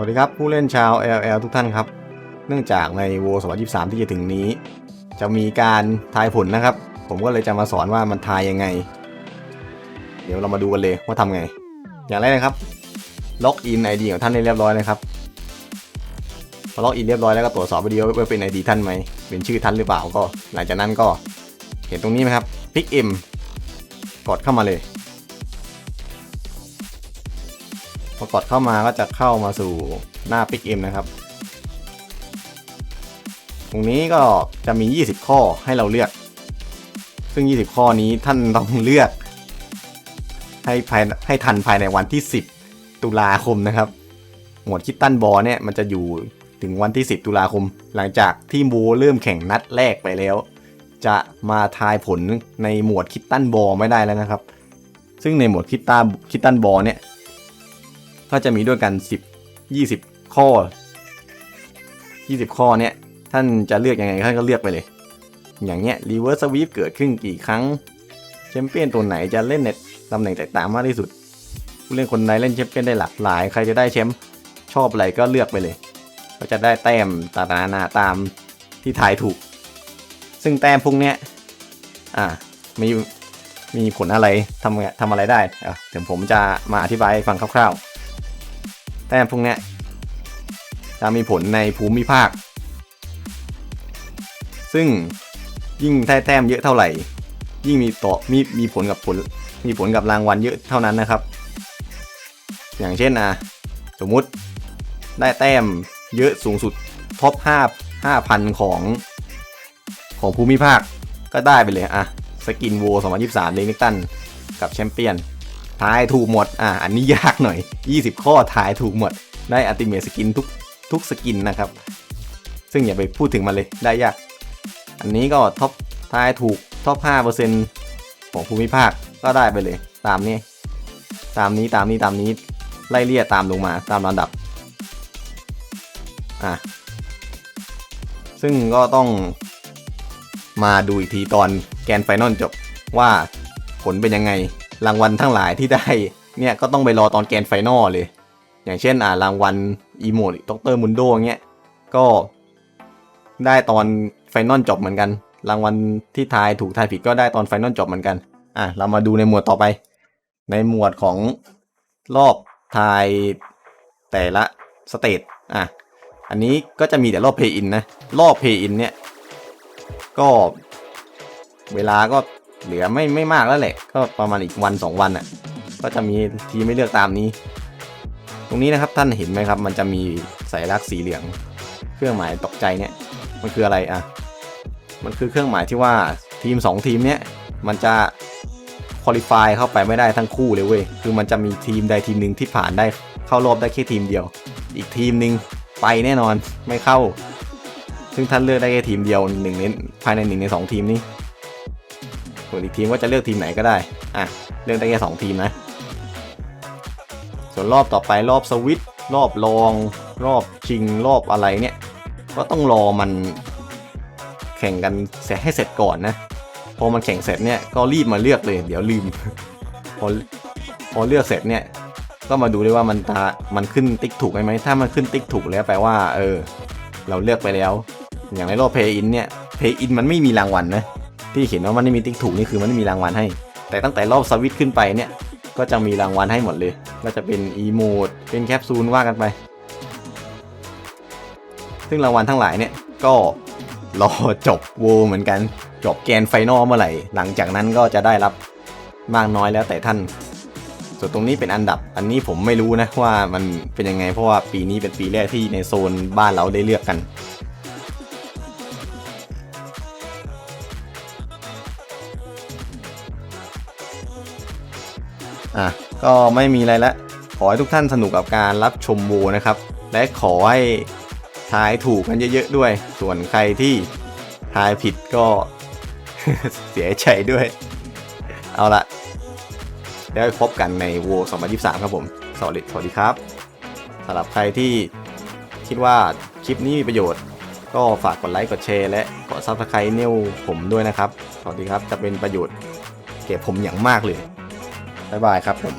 วัสดีครับ ผู้เล่นชาว LL ทุกท่านครับ เนื่องจากในโว2023 ที่จะถึงนี้ จะมีการทายผลนะครับ ผมก็เลยจะมาสอนว่ามันทายยังไง เดี๋ยวเรามาดูกันเลยว่าทำไง อย่างแรกนะครับ ล็อกอิน ID ของท่านให้เรียบร้อยนะครับพอล็อกอินเรียบร้อยแล้วก็ตรวจสอบไปดีว่าเป็น ID ท่านไหมเป็นชื่อท่านหรือเปล่าก็ หลังจากนั้นก็ เห็นตรงนี้ไหมครับพิก M กดเข้ามาเลย พอกดเข้ามาก็จะเข้ามาสู่หน้า Pick M นะครับ ตรงนี้ก็จะมี 20 ข้อให้เราเลือก ซึ่ง 20 ข้อนี้ท่านต้องเลือก ให้ภายให้ทันภายในวันที่ 10 ตุลาคมนะครับ หมวดคิดตันบอลเนี่ยมันจะอยู่ถึงวันที่ 10 ตุลาคม หลังจากที่โบเริ่มแข่งนัดแรกไปแล้ว จะมาทายผลในหมวดคิดตันบอลไม่ได้แล้วนะครับ ซึ่งในหมวดคิดตาคิดตันบอลเนี่ย ก็จะมีด้วยกัน 10 20 ข้อ 20 ข้อเนี่ยท่านจะเลือกยังไงท่านก็เลือกไปเลย อย่างเงี้ย reverse sweep เกิดขึ้นกี่ครั้งแชมเปี้ยนตัวไหนจะเล่นในตำแหน่งแตกต่างมากที่สุดผู้เล่นคนไหนเล่นแชมเปี้ยนได้หลากหลาย ใครจะได้แชมป์ชอบอะไรก็เลือกไปเลย ก็จะได้แต้มตานานาตามที่ทายถูก ซึ่งแต้มพวกเนี้ยอ่ามีมีผลอะไรทำทำอะไรได้อะเดี๋ยวผมจะมาอธิบายให้ฟังคร่าวๆ แต้มพวกนี้จะมีผลในภูมิภาค ซึ่งยิ่งได้แต้มเยอะเท่าไหร่ ยิ่งมีต่อมีมีผลกับผลมีผลกับรางวัลเยอะเท่านั้นนะครับ อย่างเช่นอะสมมุติได้แต้มเยอะสูงสุดท็อป5 5,000 ของของภูมิภาคก็ได้ไปเลยอะสกินโว2023เลนิกตันกับแชมเปี้ยน ทายถูกหมด อะอันนี้ยากหน่อย 20 ข้อทายถูกหมด ได้อัติเม e สกินทุกทุกสกินนะครับ ซึ่งอย่าไปพูดถึงมันเลยได้ยาก อันนี้ก็ท็อปทายถูกท็อป5%ของภูมิภาคก็ได้ไปเลย ตามนี้ ตามนี้ตามนี้ตามนี้ไล่เลี่ยตามลงมาตามลำดับ อะ ซึ่งก็ต้องมาดูอีกทีตอนแกนไฟนอลจบว่าผลเป็นยังไง รางวัลทั้งหลายที่ได้เนี่ยก็ต้องไปรอตอนแกนไฟนอลเลย อย่างเช่นอ่ารางวัลอีโมดด็อกเตอร์มุนโดเงี้ยก็ได้ตอนไฟนอลจบเหมือนกัน รางวัลที่ทายถูกทายผิดก็ได้ตอนไฟนอลจบเหมือนกันอะเรามาดูในหมวดต่อไป ในหมวดของรอบทายแต่ละสเตจอะอันนี้ก็จะมีแต่รอบเพย์อินนะ รอบเพย์อินเนี่ย ก็เวลาก็ เหลือไม่ไม่มากแล้วแหละ ก็ประมาณอีกวัน 2 วันอะ่ะ ก็จะมีทีไม่เลือกตามนี้ ตรงนี้นะครับท่านเห็นไหมครับ มันจะมีสัญลักษณ์สีเหลือง เครื่องหมายตกใจเนี่ย มันคืออะไรอะ มันคือเครื่องหมายที่ว่าทีม 2 ทีมเนี้ยมันจะคุริฟายเข้าไปไม่ได้ทั้งคู่เลยเว้ย คือมันจะมีทีมใดทีมหนึ่งที่ผ่านได้เข้ารอบได้แค่ทีมเดียว อีกทีมหนึ่งไปแน่นอนไม่เข้า ซึ่งท่านเลือกได้แค่ทีมเดียวหนึ่งในภายในหนึ่งในสองทีมนี้ ส่วนอีกทีมก็จะเลือกทีมไหนก็ได้ อะ เลือกได้แค่สองทีมนะ ส่วนรอบต่อไปรอบสวิตช์รอบรอง รอบชิงรอบอะไรเนี่ย ก็ต้องรอมันแข่งกันเสร็จให้เสร็จก่อนนะ พอมันแข่งเสร็จเนี่ยก็รีบมาเลือกเลย เดี๋ยวลืม พอพอเลือกเสร็จเนี่ยก็มาดูด้วยว่ามันตามันขึ้นติ๊กถูกไหมถ้ามันขึ้นติ๊กถูกแล้วแปลว่า เออ เราเลือกไปแล้ว อย่างในรอบเพย์อินเนี่ยเพย์อินมันไม่มีรางวัลนะ ที่เขียนว่ามันไม่มีติ๊กถูกนี่คือมันไม่มีรางวัลให้ แต่ตั้งแต่รอบสวิตช์ขึ้นไปเนี่ยก็จะมีรางวัลให้หมดเลย ก็จะเป็นอีโมดเป็นแคปซูลว่ากันไป ซึ่งรางวัลทั้งหลายเนี่ยก็รอจบโวเหมือนกันจบแกนไฟนอลเมื่อไหร่ หลังจากนั้นก็จะได้รับมากน้อยแล้วแต่ท่าน ส่วนตรงนี้เป็นอันดับ อันนี้ผมไม่รู้นะว่ามันเป็นยังไงเพราะว่าปีนี้เป็นปีแรกที่ในโซนบ้านเราได้เลือกกัน อะก็ไม่มีอะไรละขอให้ทุกท่านสนุกกับการรับชมโวนะครับ และขอให้ทายถูกกันเยอะๆด้วย ส่วนใครที่ทายผิดก็ เสียใจด้วย เอาละแล้วพบกันในโว2023 ครับผม สวัสดีสวัสดีครับสำหรับใครที่คิดว่าคลิปนี้มีประโยชน์ ก็ฝากกดไลค์กดแชร์และกดซับสไครต์นิ้วผมด้วยนะครับ สวัสดีครับจะเป็นประโยชน์แก่ผมอย่างมากเลย บ๊ายบายครับผม